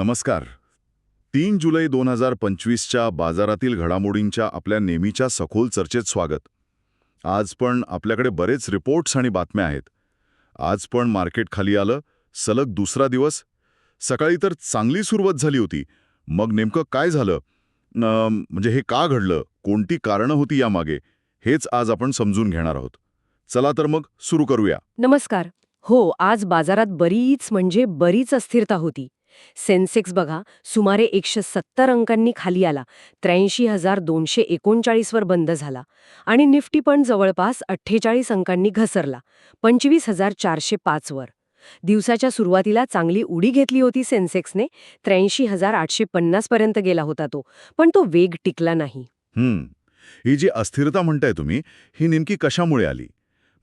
नमस्कार. तीन जुलै दोन हजार पंचवीसच्या बाजारातील घडामोडींच्या आपल्या नेहमीच्या सखोल चर्चेत स्वागत. आज पण आपल्याकडे बरेच रिपोर्ट्स आणि बातम्या आहेत. आज पण मार्केट खाली आलं सलग दुसरा दिवस. सकाळी तर चांगली सुरुवात झाली होती. मग नेमकं काय झालं? म्हणजे हे का घडलं? कोणती कारणं होती यामागे? हेच आज आपण समजून घेणार आहोत. चला तर मग सुरू करूया. नमस्कार. हो आज बाजारात बरीच म्हणजे बरीच अस्थिरता होती. सेन्सेक्स बघा सुमारे एकशे सत्तर अंकांनी खाली आला त्र्याऐंशी हजार दोनशे एकोणचाळीसवर बंद झाला आणि निफ्टी पण जवळपास अठ्ठेचाळीस अंकांनी घसरला पंचवीस हजार चारशे पाचवर. दिवसाच्या सुरुवातीला चांगली उडी घेतली होती सेन्सेक्सने त्र्याऐंशी हजार आठशे पन्नासपर्यंत गेला होता तो पण तो वेग टिकला नाही. हम्म ही जी अस्थिरता म्हणताय तुम्ही ही नेमकी कशामुळे आली?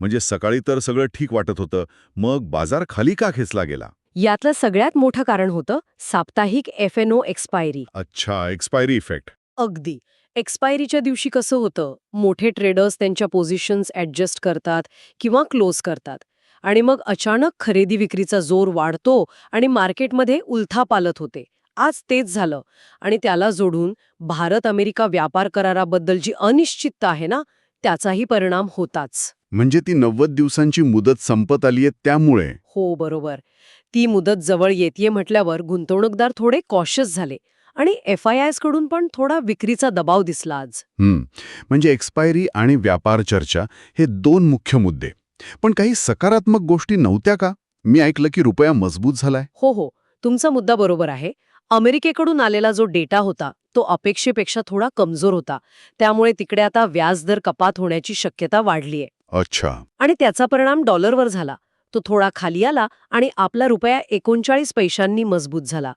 म्हणजे सकाळी तर सगळं ठीक वाटत होतं मग बाजार खाली का खेचला गेला? यातलं सगळ्यात मोठं कारण होतं साप्ताहिक एफ एन ओ एक्सपायरी अच्छा एक्सपायरी इफेक्ट अगदी. एक्सपायरीच्या दिवशी कसं होतं? मोठे ट्रेडर्स त्यांच्या पोझिशन्स ॲडजस्ट करतात किंवा क्लोज करतात. आणि मग अचानक खरेदी विक्रीचा जोर वाढतो आणि मार्केटमध्ये उलथापालत होते. आज तेच झालं. आणि त्याला जोडून भारत अमेरिका व्यापार कराराबद्दल जी अनिश्चितता आहे ना त्याचाही परिणाम होताच. म्हणजे ती नव्वद दिवसांची मुदत संपत आलीये त्यामुळे. हो बरोबर. ती मुदत जवळ येते म्हटल्यावर गुंतवणूकदार थोडे कॉशियस झाले आणि एफ आयकडून पण थोडा विक्रीचा दबाव दिसला आज. म्हणजे एक्सपायरी आणि व्यापार चर्चा हे दोन मुख्य मुद्दे. पण काही सकारात्मक गोष्टी नव्हत्या का? मी ऐकलं की रुपया मजबूत झालाय. हो हो. तुमचा मुद्दा बरोबर आहे. अमेरिकेकडून आलेला जो डेटा होता तो अपेक्षेपेक्षा थोडा कमजोर होता. त्यामुळे तिकडे आता व्याजदर कपात होण्याची शक्यता वाढलीय. अच्छा. आणि त्याचा परिणाम डॉलरवर झाला. तो थोडा खाली आला आणि आपला रुपया एकोणचाळीस पैशांनी मजबूत झाला.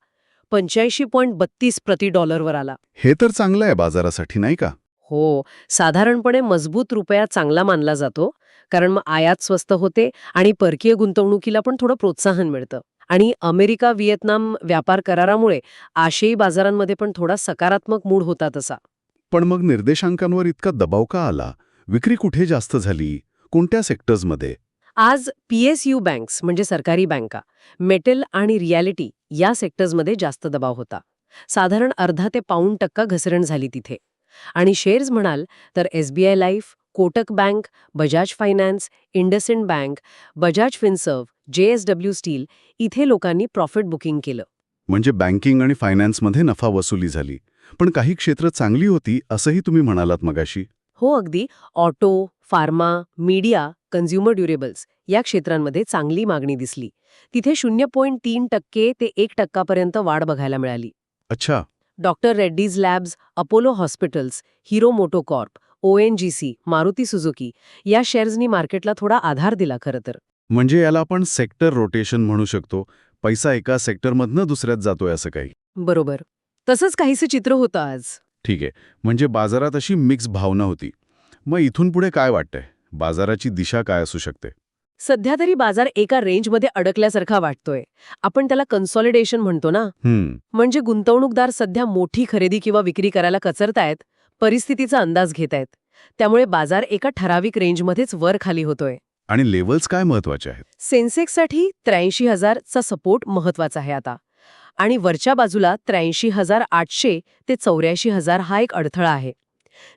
पंच्याऐंशी पॉईंट बत्तीस प्रति डॉलरवर आला. हे तर चांगलं आहे बाजारासाठी नाही का? हो साधारणपणे मजबूत रुपया चांगला मानला जातो कारण मग आयात स्वस्त होते आणि परकीय गुंतवणुकीला पण थोडं प्रोत्साहन मिळतं. आणि अमेरिका व्हिएतनाम व्यापार करारामुळे आशियाई बाजारांमध्ये पण थोडा सकारात्मक मूड होता तसा. पण मग निर्देशांकांवर इतका दबाव का आला? विक्री कुठे जास्त झाली? कोणत्या सेक्टर्समध्ये? आज पीएसयू बँक्स म्हणजे सरकारी बँका मेटल आणि रियालिटी या सेक्टर्समध्ये जास्त दबाव होता. साधारण अर्धा ते पाऊण टक्का घसरण झाली तिथे. आणि शेअर्स म्हणाल तर SBI life Kotak bank Bajaj finance IndusInd bank Bajaj Finserv JSW steel इथे लोकांनी प्रॉफिट बुकिंग केलं. म्हणजे बँकिंग आणि फायनान्समध्ये नफा वसुली झाली. पण काही क्षेत्र चांगली होती असंही तुम्ही म्हणालात मगाशी. हो अगदी. Auto pharma media consumer durables या क्षेत्रांमध्ये चांगली मागणी दिसली. तिथे शून्य पॉईंट तीन टक्के ते एक टक्कापर्यंत वाढ बघायला मिळाली. अच्छा. Doctor Reddy's labs Apollo hospitals Hero MotoCorp ONGC Maruti Suzuki या शेअर्सनी मार्केटला थोडा आधार दिला खरं तर. म्हणजे याला आपण सेक्टर रोटेशन म्हणू शकतो. पैसा एका सेक्टरमधनं दुसऱ्यात जातोय असं काही. बरोबर. तसंच काहीसं चित्र होतं आज. ठीक आहे. म्हणजे बाजारात अशी मिक्स भावना होती. मग इथून पुढे काय वाटतंय? बाजाराची दिशा काय असू शकते? सध्या तरी बाजार एका रेंजमध्ये अडकल्यासारखा वाटतोय. आपण त्याला कन्सॉलिडेशन म्हणतो ना? म्हणजे गुंतवणूकदार सध्या मोठी खरेदी किंवा विक्री करायला कचरतायत परिस्थितीचा अंदाज घेतायत. त्यामुळे बाजार एका ठराविक रेंजमध्येच वर खाली होतोय. आणि लेवल्स काय महत्त्वाचे आहेत? सेन्सेक्ससाठी त्र्याऐंशी हजारचा सपोर्ट महत्त्वाचा आहे आता. आणि वरच्या बाजूला त्र्याऐंशी हजार आठशे ते चौऱ्याऐंशी हजार हा एक अडथळा आहे.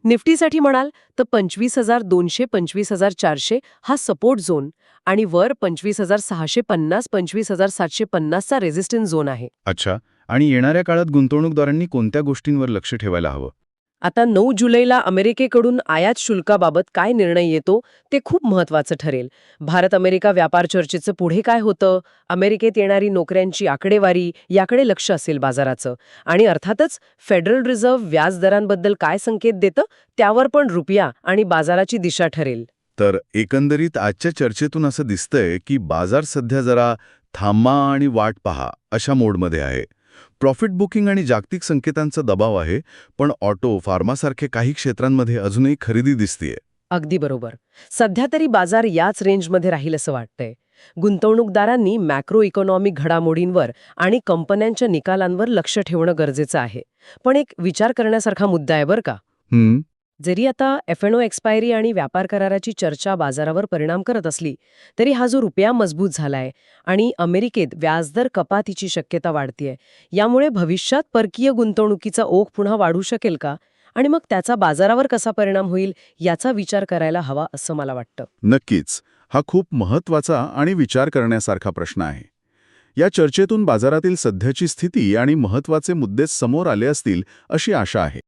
निफ्टीसाठी म्हणाल तर पंचवीस हजार दोनशे पंचवीस हजार चारशे हा सपोर्ट झोन आणि वर पंचवीस हजार सहाशे पन्नास पंचवीस हजार सातशे पन्नासचा रेझिस्टन्स झोन आहे. अच्छा. आणि येणाऱ्या काळात गुंतवणूकदारांनी कोणत्या गोष्टींवर लक्ष ठेवायला हवं? आता नऊ जुलैला अमेरिकेकडून आयात शुल्काबाबत काय निर्णय येतो ते खूप महत्वाचं ठरेल. भारत अमेरिका व्यापार चर्चेचं पुढे काय होतं? अमेरिकेत येणारी नोकऱ्यांची आकडेवारी याकडे लक्ष असेल बाजाराचं. आणि अर्थातच फेडरल रिझर्व्ह व्याज दरांबद्दल काय संकेत देतं त्यावर पण रुपया आणि बाजाराची दिशा ठरेल. तर एकंदरीत आजच्या चर्चेतून असं दिसतंय की बाजार सध्या जरा थांबा आणि वाट पहा अशा मोडमध्ये आहे. प्रॉफिट बुकिंग आणि जागतिक संकेतांचा दबाव आहे पण ऑटो फार्मासारखे काही क्षेत्रांमध्ये अजूनही खरेदी दिसतीये. अगदी बरोबर. सध्या तरी बाजार याच रेंजमध्ये राहील असं वाटतंय. गुंतवणूकदारांनी मॅक्रो इकॉनॉमिक घडामोडींवर आणि कंपन्यांच्या निकालांवर लक्ष ठेवणं गरजेचं आहे. पण एक विचार करण्यासारखा मुद्दा आहे बरं का? जरी आता एफ एन ओ एक्सपायरी आणि व्यापार कराराची चर्चा बाजारावर परिणाम करत असली तरी हा जो रुपया मजबूत झालाय आणि अमेरिकेत व्याजदर कपातीची शक्यता वाढतीये यामुळे भविष्यात परकीय गुंतवणुकीचा ओघ पुन्हा वाढू शकेल का? आणि मग त्याचा बाजारावर कसा परिणाम होईल याचा विचार करायला हवा असं मला वाटतं. नक्कीच. हा खूप महत्त्वाचा आणि विचार करण्यासारखा प्रश्न आहे. या चर्चेतून बाजारातील सध्याची स्थिती आणि महत्त्वाचे मुद्दे समोर आले असतील अशी आशा आहे.